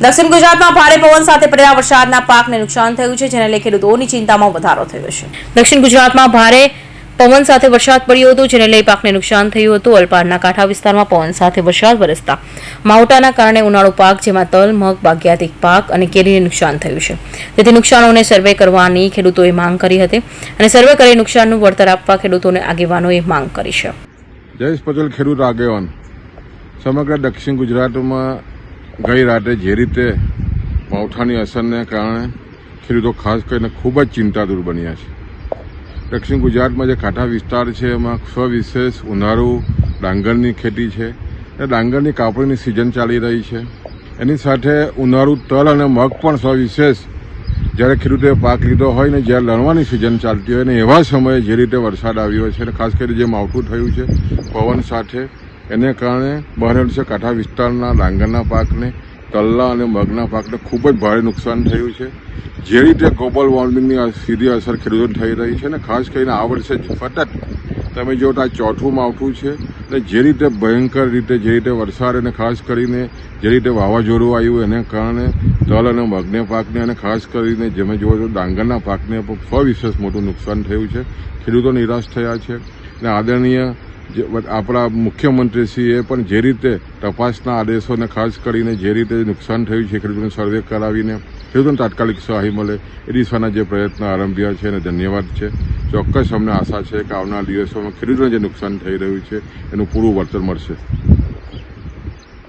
દક્ષિણ ગુજરાતમાં ભારે પવન સાથે પડેલા વરસાદના પાકને નુકસાન થયું છે, જેને લઈ ખેડૂતોની ચિંતામાં વધારો થયો છે. દક્ષિણ ગુજરાતમાં ભારે પવન સાથે વરસાદ પડ્યો હતો, જેને લઈ પાકને નુકસાન થયું હતું. અલપાડના કાંઠા વિસ્તારમાં પવન સાથે વરસાદ વરસતા. માવટાના કારણે ઉનાળુ પાક, જેમાં તલ, મગ, બાગ્યાતિક પાક અને કેરીને નુકસાન થયું છે. તેથી નુકસાનોને સર્વે કરવાની ખેડૂતોએ માંગ કરી હતી અને સર્વે કરી નુકસાનનું વળતર આપવા ખેડૂતોને આગેવાનોએ માંગ કરી છે. જયેશ પટેલ, ખેડૂત આગેવાન. સમગ્ર દક્ષિણ ગુજરાતમાં ગઈ રાતે જે રીતે માવઠાની અસરને કારણે ખેડૂતો ખાસ કરીને ખૂબ જ ચિંતાતુર બન્યા છે. દક્ષિણ ગુજરાતમાં જે કાંઠા વિસ્તાર છે, એમાં સવિશેષ ઉનાળુ, ડાંગરની ખેતી છે. એ ડાંગરની કાપણીની સિઝન ચાલી રહી છે. એની સાથે ઉનાળુ તલ અને મગ પણ સવિશેષ જ્યારે ખેડૂતોએ પાક લીધો હોય ને જ્યારે લણવાની સિઝન ચાલતી હોય ને એવા સમયે જે રીતે વરસાદ આવ્યો છે અને ખાસ કરીને જે માવઠું થયું છે, પવન સાથે એને કારણે બહાર છે કાંઠા વિસ્તારના ડાંગરના પાકને તલ્લા અને મગના પાકને ખૂબ જ ભારે નુકસાન થયું છે. જે રીતે ગ્લોબલ વોર્મિંગની સીધી અસર ખેડૂતોને થઈ રહી છે ને ખાસ કરીને આ વર્ષે સતત તમે જો આ ચોથું માવઠું છે અને જે રીતે ભયંકર રીતે, જે રીતે વરસાદ અને ખાસ કરીને જે રીતે વાવાઝોડું આવ્યું એને કારણે તલ અને મગને પાકને અને ખાસ કરીને જેમે જોવો તો ડાંગરના પાકને પણ સવિશેષ મોટું નુકસાન થયું છે. ખેડૂતો નિરાશ થયા છે. અને આદરણીય આપણા મુખ્યમંત્રીશ્રીએ પણ જે રીતે તપાસના આદેશોને ખાસ કરીને જે રીતે નુકસાન થયું છે, ખેડૂતોને સર્વે કરાવીને ખેડૂતોને તાત્કાલિક સહાય મળે એ દિશાના જે પ્રયત્ન આરંભ્યા છે અને ધન્યવાદ છે. ચોક્કસ અમને આશા છે કે આવનાર દિવસોમાં ખેડૂતોને જે નુકસાન થઈ રહ્યું છે, એનું પૂરું વળતર મળશે.